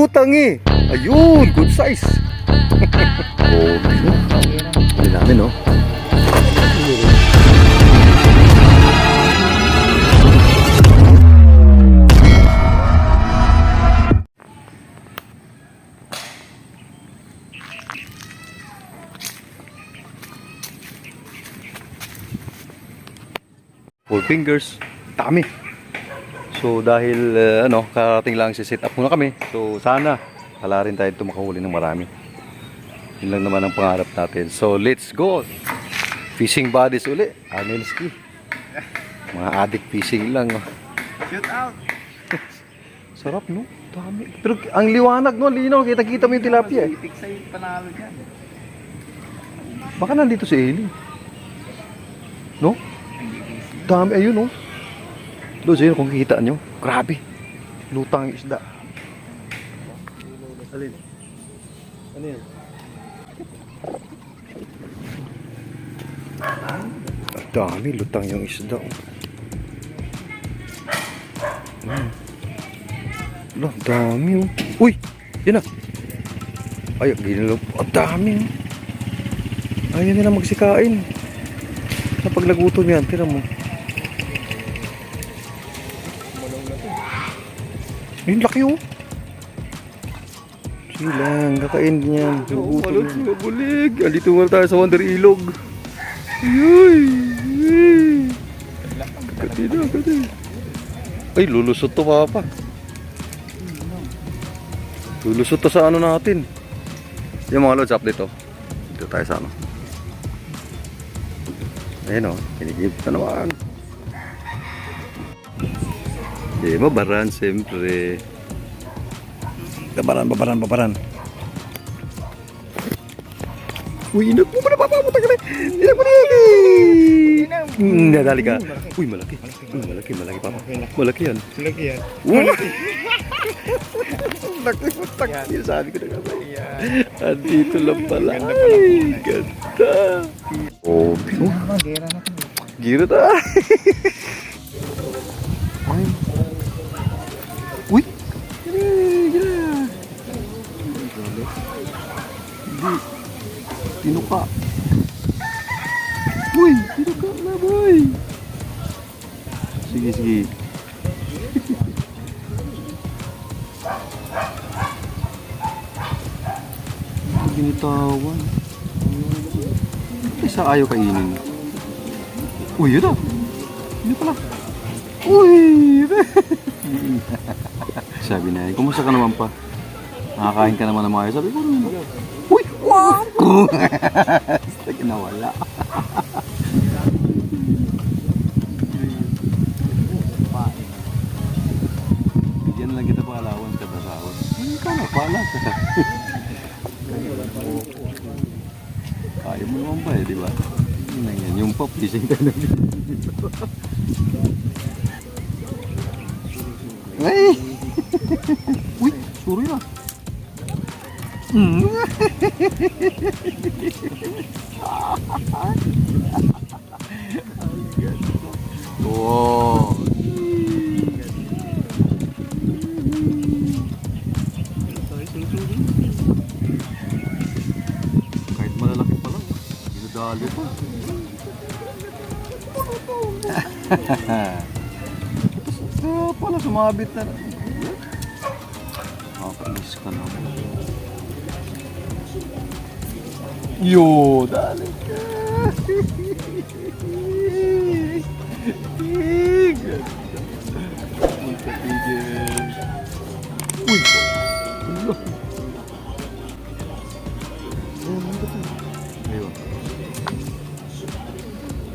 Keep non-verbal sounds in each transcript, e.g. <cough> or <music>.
Putangi! Ayun! Good size! <laughs> oh, Hindi namin, no? Four fingers. Dami. So dahil uh, ano, karating lang si set up muna kami. So sana wala rin tayo ito makahuli ng marami. Yun lang naman ang pangarap natin. So let's go. Fishing buddies uli. Anil ski. Mga addict fishing lang. oh. Shoot out! <laughs> Sarap no? Dami. Pero ang liwanag no, linaw. Kita-kita mo yung tilapia eh. Itik sa'yo panalo dyan. Baka nandito si Eli. No? Dami, ayun no. Doon sa'yo kung kikita nyo. Grabe. Lutang yung isda. Alin? Ano yan? Ang dami, lutang yung isda. Hmm. Ang dami oh. Uy! Yan na. Ay, ginalo. Ang dami oh. Ayaw nila magsikain. Kapag nagutom yan, tira mo. Ayun, laki oh. Sige lang, kakain din yan. Nagutom yan. mabulig. Andito nga tayo sa Wonder Ilog. Ayuy! Kati na, kati. Ay, lulusot to papa. Lulusot to sa ano natin. Yung mga lods update to. Dito tayo sa ano. Ayun o, kinigib na naman. Di mabaran, siyempre. Babaran, babaran, babaran. Uy, inag mo na papamutag na. Inag mo na. Hmm, nadali ka. Uy, malaki. Uy, malaki, malaki papa. Malaki yan. Lagi yan. Uy! Laki mo, tak. Sabi ko na nga. Andito lang pala. Ay, ganda. Oh. Magera na. Gira ta. <laughs> Tinuka. Uy, tinuka na boy. Sige, sige. Binitawan. Isa ayaw kainin. Uy, yun ah. Hindi pala. Uy! <laughs> Sabi na, kumusta ka naman pa? Nakakain ka naman ng mga Sabi ko! Wow! Basta kinawala. Bigyan lang kita pangalawan sa dasawat. Ay, ikaw na, pala ka. Kaya mo naman ba eh, di ba? Yun lang yan. Yung pop, gising ka na Ay! Wow. Kahit malalaki pa lang, <laughs> dinadali pa. Ito pala sumabit na. Yo, dali ka. Magkatigil. Uy! Ulo. Ayun.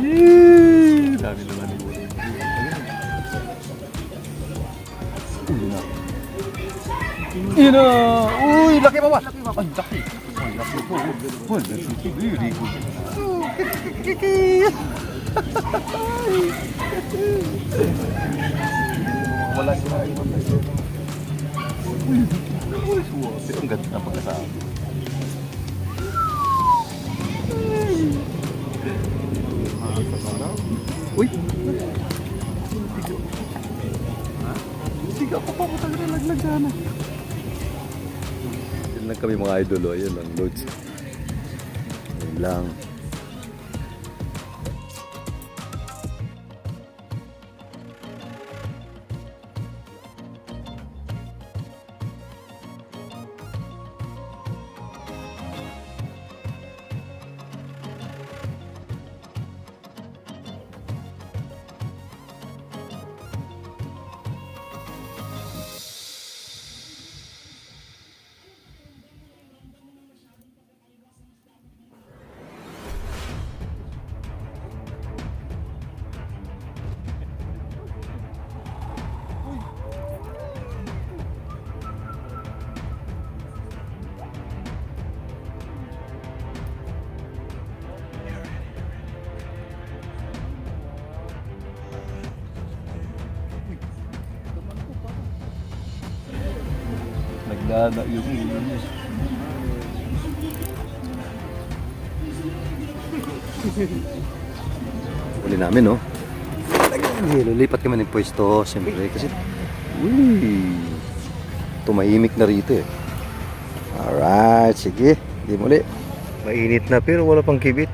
Yee! Dami naman ulo. Uy, laki pa ba? Laki. Ang laki po. Uy, laki. Very good. Wala sila. Uy, uy, suwabe. Ang ganda ng pagkasama. Uy! Tiga pa pa ko talaga. Yun lang kami mga idol. Oh. Ayun lang, loads. Ayun lang. Naglala yung ulo niya. Uli namin, no? Lilipat kami ng pwesto, siyempre. Kasi, uy, tumahimik na rito eh. Alright, sige. Di muli. Mainit na pero wala pang kibit.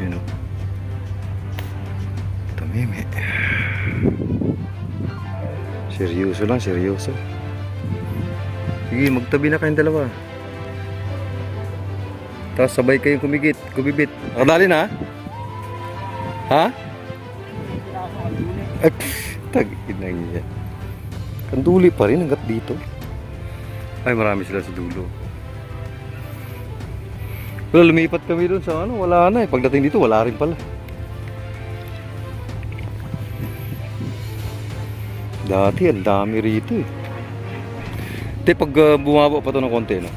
Yun o. Tumimik. Seryoso lang, seryoso. Sige, magtabi na kayong dalawa. Tapos sabay kayong kumigit, kumibit. Nakadali na? Ha? Ay, pff, tag-ina niya. Kanduli pa rin hanggat dito. Ay, marami sila sa dulo. Wala, lumipat kami doon sa ano, wala na eh. Pagdating dito, wala rin pala. Dati, ang dami rito eh. Te, pag uh, bumaba pa to ng konti, no?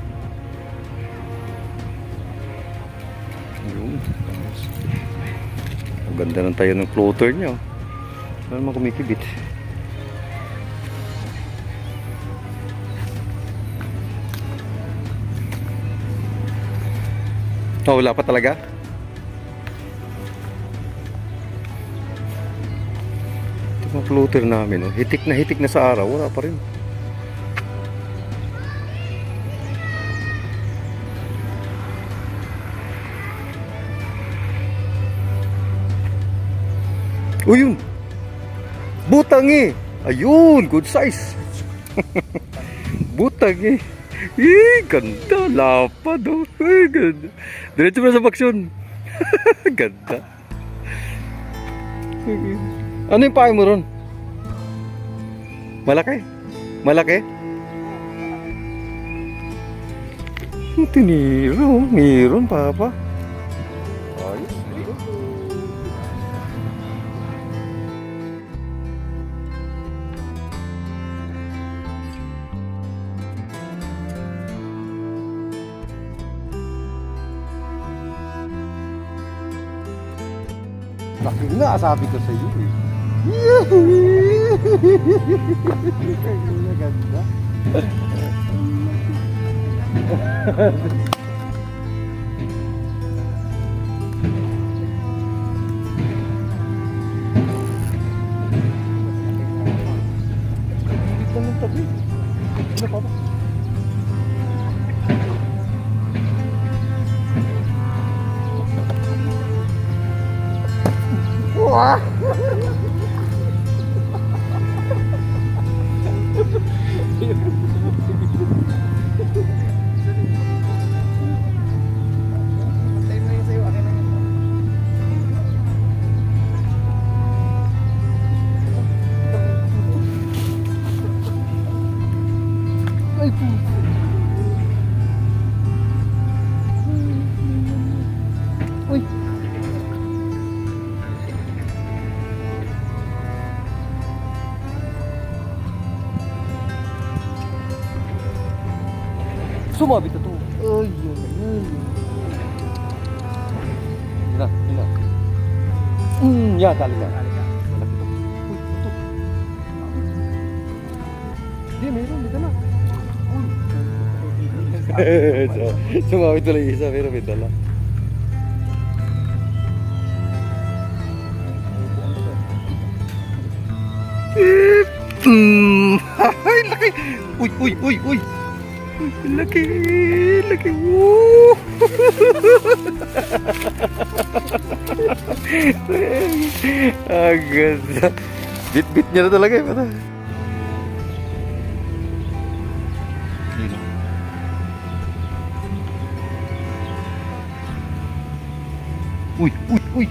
Ayun. Ang ganda ng tayo ng floater niya. oh. Wala naman kumikibit. Oh, wala pa talaga? Floater namin, oh. hitik na hitik na sa araw, wala pa rin. O yun! Butangi! Ayun! Good size! <laughs> Butangi! Eh, ganda! Lapad oh! Eh, ganda! Diretso mo na sa baksyon! <laughs> ganda! Ano yung pahay mo ron? Malaki? Malaki? Tiniro, meron papa. Ayos. Laki nga, sabi ko sa iyo eh. Ang <laughs> ganda. Ano pa ba? Sumabit na to. Ay, yun, yun. Yun na, yun <laughs> na. Hmm, yan, tali ka. Malaki to. Uy, ito. Hindi, meron, may dala. so, sumawit tuloy isa pero may dala. Mm, ay, laki! Uy, uy, uy, uy! Laki! Laki! Woo! Ang <laughs> ganda. Bit-bit niya na talaga eh. Pata. Uy, uy, uy.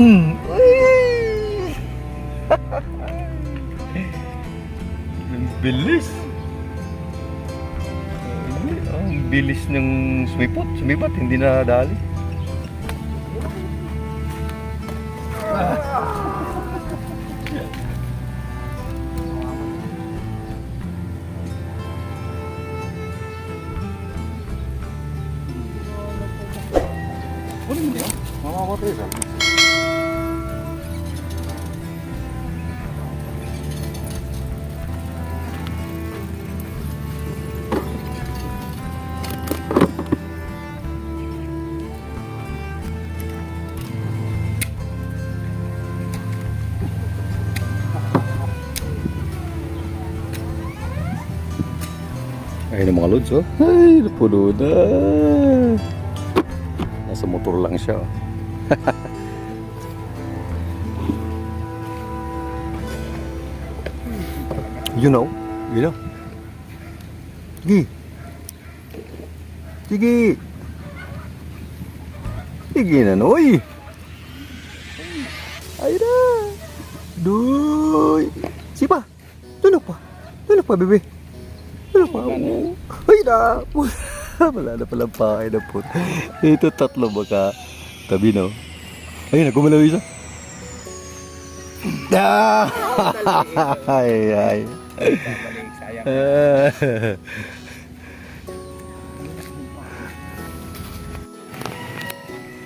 Mm. Uy. <laughs> Ang bilis. Bilis ng sumipot. Sumipat, hindi na dali. Ayun ang mga lods, oh. Ay, napuno na. Nasa motor lang siya, oh. <laughs> you know? You know? Sige. Sige. Sige na, noy. Ay na. Doy. Sipa. Tulog pa. Tulog pa, bebe. Tulog pa. Ay na. <laughs> Wala na palang pahay na po. Ito tatlo baka tabi, no? Ayun na, gumalaw isa. Ah! <laughs> ay, ay.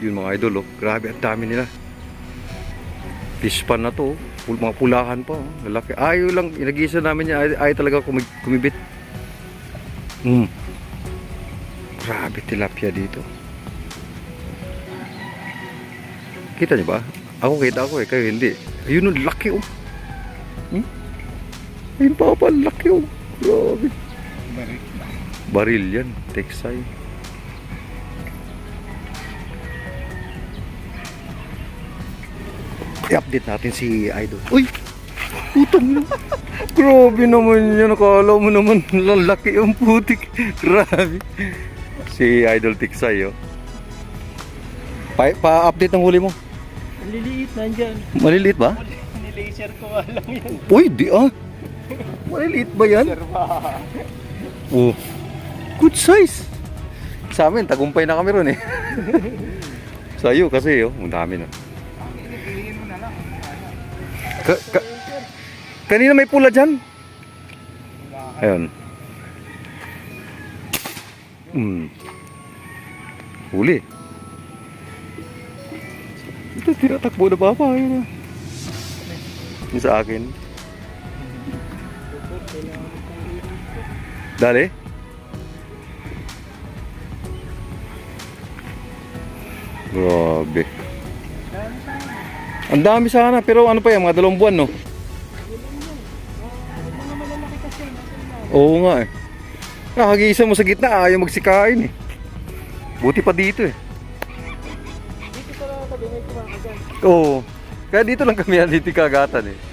Yun mga idol, oh. grabe ang dami nila. Fish pan na to, oh. Pul mga pulahan pa. Oh. Lalaki. Ayaw lang, inagisa namin niya, ay, ayaw talaga kumibit. Mm. Grabe tilapia dito. Kita niyo ba? Ako kita ako eh, kayo hindi. Ayun ang laki oh. Hmm? Ayun pa pa, laki oh. Grabe. Balik. Baril yan, Texay. I-update natin si Idol. Uy! Putang na. Grabe naman yan. Nakala mo naman lalaki ang putik. Grabe. Si Idol Texay, oh. Pa- Pa-update ng huli mo. Liliit nandyan. Maliliit ba? Nilaser ko lang yan. Uy, di ah. Maliliit ba yan? Oh. Good size. Sa amin, tagumpay na kami ron eh. <laughs> Sa iyo kasi, oh, ang dami na. Ka, ka, kanina may pula dyan. Ayun. Hmm. Huli. Ito, tinatakbo na ba pa? Ayun na. Yung sa akin. Dali. Grabe. Ang dami sana, pero ano pa yan, mga dalawang buwan, no? Oo nga eh. Nakagisa mo sa gitna, ayaw magsikain eh. Buti pa dito eh. Dito tabi may kumakagan. Oo. Kaya dito lang kami <laughs> dito kagatan eh.